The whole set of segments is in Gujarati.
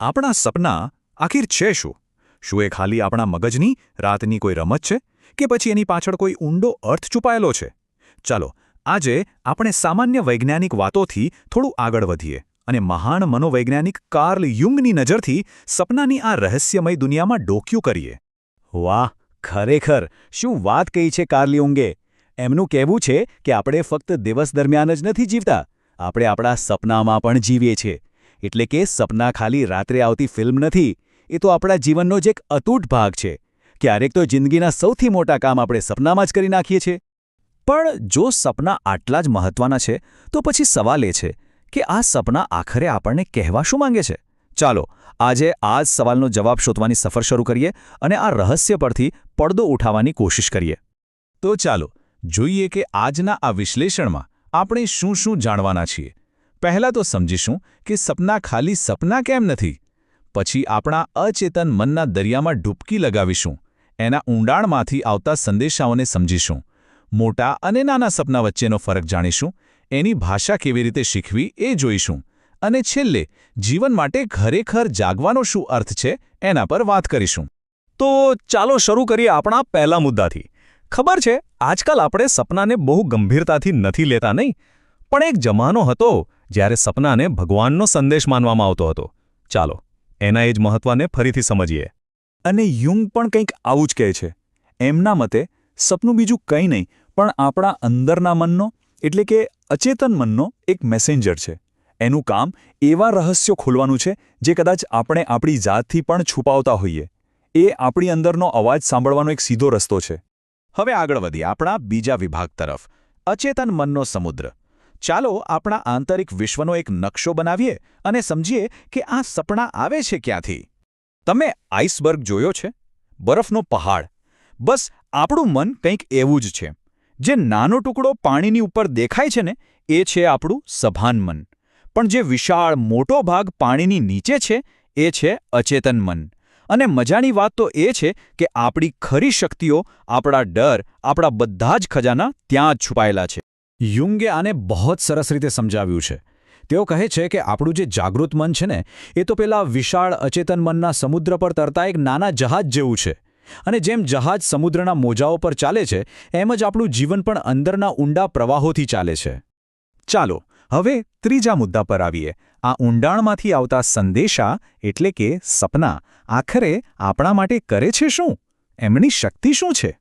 આપણા સપના આખીર છે શું? શું એ ખાલી આપણા મગજની રાતની કોઈ રમત છે કે પછી એની પાછળ કોઈ ઊંડો અર્થ છુપાયેલો છે? ચાલો, આજે આપણે સામાન્ય વૈજ્ઞાનિક વાતોથી થોડું આગળ વધીએ અને મહાન મનોવૈજ્ઞાનિક કાર્લ યુંગની નજરથી સપનાની આ રહસ્યમય દુનિયામાં ડોક્યું કરીએ. વાહ, ખરેખર! શું વાત કહી છે કાર્લિયોંગે એમનું કહેવું છે કે આપણે ફક્ત દિવસ દરમિયાન જ નથી જીવતા, આપણે આપણા સપનામાં પણ જીવીએ છીએ. એટલે કે સપના ખાલી રાત્રે આવતી ફિલ્મ નથી, એ તો આપણા જીવનનો જ એક અતૂટ ભાગ છે. ક્યારેક તો જિંદગીના સૌથી મોટા કામ આપણે સપનામાં જ કરી નાખીએ છીએ. પણ જો સપના આટલા જ મહત્વના છે, તો પછી સવાલ એ છે કે આ સપના આખરે આપણને કહેવા શું માંગે છે? ચાલો, આજે આ જ સવાલનો જવાબ શોધવાની સફર શરૂ કરીએ અને આ રહસ્ય પરથી પડદો ઉઠાવવાની કોશિશ કરીએ. તો ચાલો, જોઈએ કે આજના આ વિશ્લેષણમાં આપણે શું શું જાણવાના છીએ. પહેલાં તો સમજીશું કે સપના ખાલી સપના કેમ નથી? પછી આપણા અચેતન મનના દરિયામાં ડૂબકી લગાવીશું. એના ઊંડાણમાંથી આવતા સંદેશાઓને સમજીશું. મોટા અને નાના સપના વચ્ચેનો ફરક જાણીશું. એની ભાષા કેવી રીતે શીખવી એ જોઈશું. અને છેલ્લે, જીવન માટે ખરેખર જાગવાનો શું અર્થ છે એના પર વાત કરીશું. તો ચાલો શરૂ કરીએ આપણા પહેલા મુદ્દાથી. ખબર છે, આજકાલ આપણે સપનાને બહુ ગંભીરતાથી નથી લેતા, નહીં? પણ એક જમાનો હતો જ્યારે સપનાને ભગવાનનો સંદેશ માનવામાં આવતો હતો. ચાલો, એના એ જ મહત્વને ફરીથી સમજીએ. અને યુંગ પણ કંઈક આવું જ કહે છે. એમના મતે, સપનું બીજું કંઈ નહીં, પણ આપણા અંદરના મનનો, એટલે કે અચેતન મનનો, એક મેસેન્જર છે. એનું કામ એવા રહસ્યો ખોલવાનું છે, જે કદાચ આપણે આપણી જાતથી પણ છુપાવતા હોઈએ. એ આપણી અંદરનો અવાજ સાંભળવાનો એક સીધો રસ્તો છે. હવે આગળ વધીએ આપણા બીજા વિભાગ તરફ. અચેતન મનનો સમુદ્ર. ચાલો આપણા આંતરિક વિશ્વનો એક નકશો બનાવીએ અને સમજીએ કે આ સપના આવે છે ક્યાંથી. તમે આઈસબર્ગ જોયો છે? બરફનો પહાડ. બસ, આપણું મન કંઈક એવું જ છે. જે નાનો ટુકડો પાણીની ઉપર દેખાય છે ને, એ છે આપણું સભાન મન. પણ જે વિશાળ, મોટો ભાગ પાણીની નીચે છે, એ છે અચેતન મન. અને મજાની વાત તો એ છે કે આપણી ખરી શક્તિઓ, આપણા ડર, આપણા બધા જ ખજાના ત્યાં જ છુપાયેલા છે. યુંગે આને બહુ સરસ રીતે સમજાવ્યું છે. તેઓ કહે છે કે આપણું જે જાગૃત મન છે ને, એ તો પેલા વિશાળ અચેતન મનના સમુદ્ર પર તરતા એક નાના જહાજ જેવું છે. અને જેમ જહાજ સમુદ્રના મોજાઓ પર ચાલે છે, એમ જ આપણું જીવન પણ અંદરના ઊંડા પ્રવાહોથી ચાલે છે. ચાલો, હવે ત્રીજા મુદ્દા પર આવીએ. આ ઊંડાણમાંથી આવતા સંદેશા એટલે કે સપના, આખરે આપણા માટે કરે છે શું? એમની શક્તિ શું છે?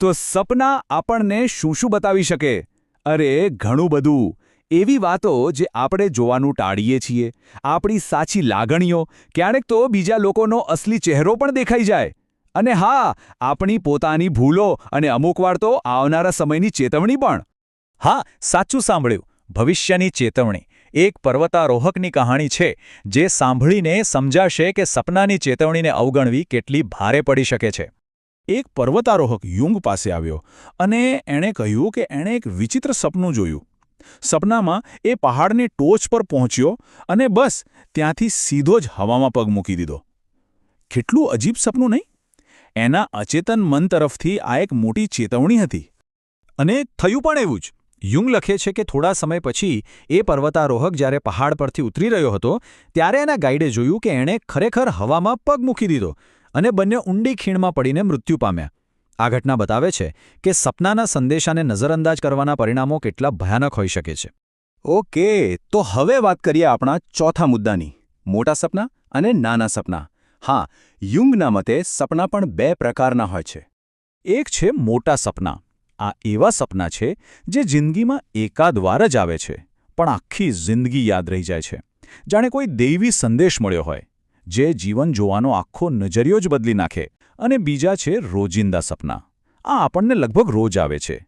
તો સપના આપણને શું શું બતાવી શકે? અરે, ઘણું બધું. એવી વાતો જે આપણે જોવાનું ટાળીએ છીએ. આપણી સાચી લાગણીઓ. ક્યારેક તો બીજા લોકોનો અસલી ચહેરો પણ દેખાઈ જાય. અને હા, આપણી પોતાની ભૂલો અને અમુકવાર તો આવનારા સમયની ચેતવણી પણ. હા, સાચું સાંભળ્યું. ભવિષ્યની ચેતવણી. એક પર્વતારોહકની કહાણી છે, જે સાંભળીને સમજાશે કે સપનાની ચેતવણીને અવગણવી કેટલી ભારે પડી શકે છે. એક પર્વતારોહક યુંગ પાસે આવ્યો અને એણે કહ્યું કે એણે એક વિચિત્ર સપનું જોયું. સપનામાં એ પહાડની ટોચ પર પહોંચ્યો અને બસ ત્યાંથી સીધો જ હવામાં પગ મૂકી દીધો. કેટલું અજીબ સપનું નહીં? એના અચેતન મન તરફથી આ એક મોટી ચેતવણી હતી. અને થયું પણ એવું જ. યુંગ લખે છે કે થોડા સમય પછી એ પર્વતારોહક જ્યારે પહાડ પરથી ઉતરી રહ્યો હતો, ત્યારે એના ગાઈડે જોયું કે એણે ખરેખર હવામાં પગ મૂકી દીધો. અને બંને ઊંડી ખીણમાં પડીને મૃત્યુ પામ્યા. આ ઘટના બતાવે છે કે સપનાના સંદેશાને નજરઅંદાજ કરવાના પરિણામો કેટલા ભયાનક હોઈ શકે છે. ઓકે, તો હવે વાત કરીએ આપણા ચોથા મુદ્દાની, મોટા સપના અને નાના સપના. હા, યુંગના મતે સપના પણ બે પ્રકારના હોય છે. એક છે મોટા સપના. આ એવા સપના છે જે જિંદગીમાં એકાદ વાર જ આવે છે, પણ આખી જિંદગી યાદ રહી જાય છે. જાણે કોઈ દૈવી સંદેશ મળ્યો હોય. જે જીવન જોવાનો આખો નજરિયો જ બદલી નાખે અને બીજા છે રોજિંદા સપના. આ આપણને લગભગ રોજ આવે છે.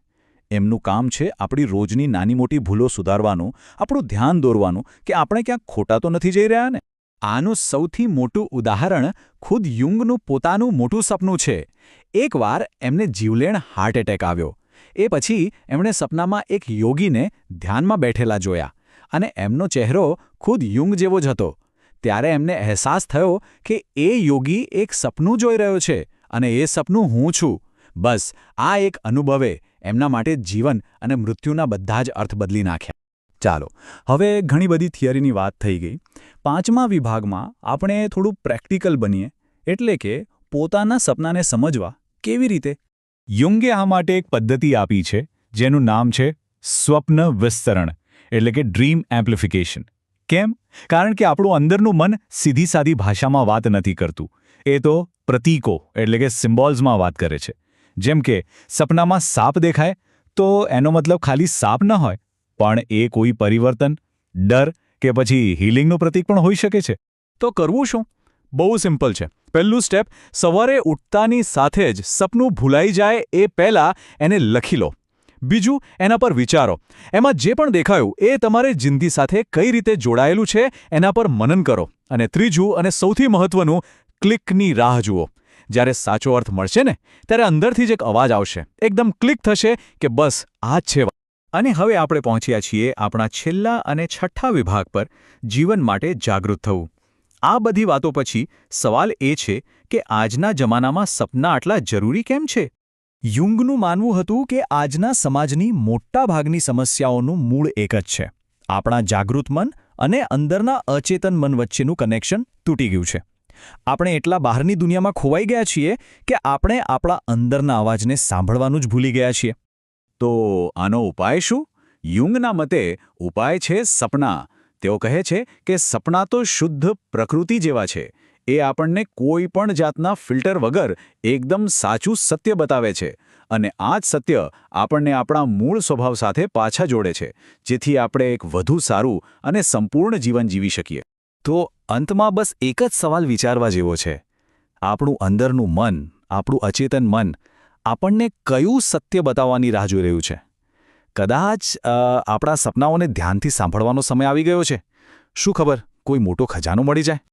એમનું કામ છે આપણી રોજની નાની મોટી ભૂલો સુધારવાનું, આપણું ધ્યાન દોરવાનું કે આપણે ક્યાંક ખોટા તો નથી જઈ રહ્યા ને? આનું સૌથી મોટું ઉદાહરણ ખુદ યુંગનું પોતાનું મોટું સપનું છે. એકવાર એમને જીવલેણ હાર્ટ એટેક આવ્યો. એ પછી એમણે સપનામાં એક યોગીને ધ્યાનમાં બેઠેલા જોયા અને એમનો ચહેરો ખુદ યુંગ જેવો જ હતો. ત્યારે એમને અહેસાસ થયો કે એ યોગી એક સપનું જોઈ રહ્યો છે અને એ સપનું હું છું. બસ, આ એક અનુભવે એમના માટે જીવન અને મૃત્યુના બધા જ અર્થ બદલી નાખ્યા. ચાલો, હવે ઘણી બધી થિયરીની વાત થઈ ગઈ. પાંચમા વિભાગમાં આપણે થોડું પ્રેક્ટિકલ બનીએ, એટલે કે પોતાના સપનાને સમજવા કેવી રીતે? યુંગે આ માટે એક પદ્ધતિ આપી છે, જેનું નામ છે સ્વપ્ન વિસ્તરણ, એટલે કે ડ્રીમ એમ્પ્લિફિકેશન કેમ? કારણ કે આપણું અંદરનું મન સીધી સાદી ભાષામાં વાત નથી કરતું. એ તો પ્રતીકો, એટલે કે સિમ્બોલ્સમાં વાત કરે છે. જેમ કે, સપનામાં સાપ દેખાય, તો એનો મતલબ ખાલી સાપ ન હોય, પણ એ કોઈ પરિવર્તન, ડર કે પછી હીલિંગનું પ્રતીક પણ હોઈ શકે છે. તો કરવું શું? બહુ સિમ્પલ છે. પહેલું સ્ટેપ, સવારે ઉઠતાની સાથે જ સપનું ભૂલાઈ જાય એ પહેલાં એને લખી લો. બીજું, એના પર વિચારો. એમાં જે પણ દેખાયું, એ તમારે જિંદગી સાથે કઈ રીતે જોડાયેલું છે, એના પર મનન કરો. અને ત્રીજું અને સૌથી મહત્વનું, ક્લિકની રાહ જુઓ. જ્યારે સાચો અર્થ મળશે ને, ત્યારે અંદરથી જ એક અવાજ આવશે. એકદમ ક્લિક થશે કે બસ, આ જ છે. અને હવે આપણે પહોંચ્યા છીએ આપણા છેલ્લા અને છઠ્ઠા વિભાગ પર, જીવન માટે જાગૃત થવું. આ બધી વાતો પછી, સવાલ એ છે કે આજના જમાનામાં સપના આટલા જરૂરી કેમ છે? યુંગનું માનવું હતું કે આજના સમાજની મોટા ભાગની સમસ્યાઓનું મૂળ એક જ છે. આપણા જાગૃત મન અને અંદરના અચેતન મન વચ્ચેનું કનેક્શન તૂટી ગયું છે. આપણે એટલા બહારની દુનિયામાં ખોવાઈ ગયા છીએ કે આપણે આપણા અંદરના અવાજને સાંભળવાનું જ ભૂલી ગયા છીએ. તો આનો ઉપાય શું? યુંગના મતે ઉપાય છે સપના. તેઓ કહે છે કે સપના તો શુદ્ધ પ્રકૃતિ જેવા છે. એ આપણને કોઈ પણ જાતના ફિલ્ટર વગર એકદમ સાચું સત્ય બતાવે છે અને આ જ સત્ય આપણને આપણા મૂળ સ્વભાવ સાથે પાછા જોડે છે, જેથી આપણે એક વધુ સારું અને સંપૂર્ણ જીવન જીવી શકીએ. તો અંતમાં બસ એક જ સવાલ વિચારવા જેવો છે. આપણું અંદરનું મન, આપણું અચેતન મન આપણને કયું સત્ય બતાવવાની રાહ જોઈ રહ્યું છે? કદાચ આપણા સપનાઓને ધ્યાનથી સાંભળવાનો સમય આવી ગયો છે? શું ખબર, કોઈ મોટો ખજાનો મળી જાય?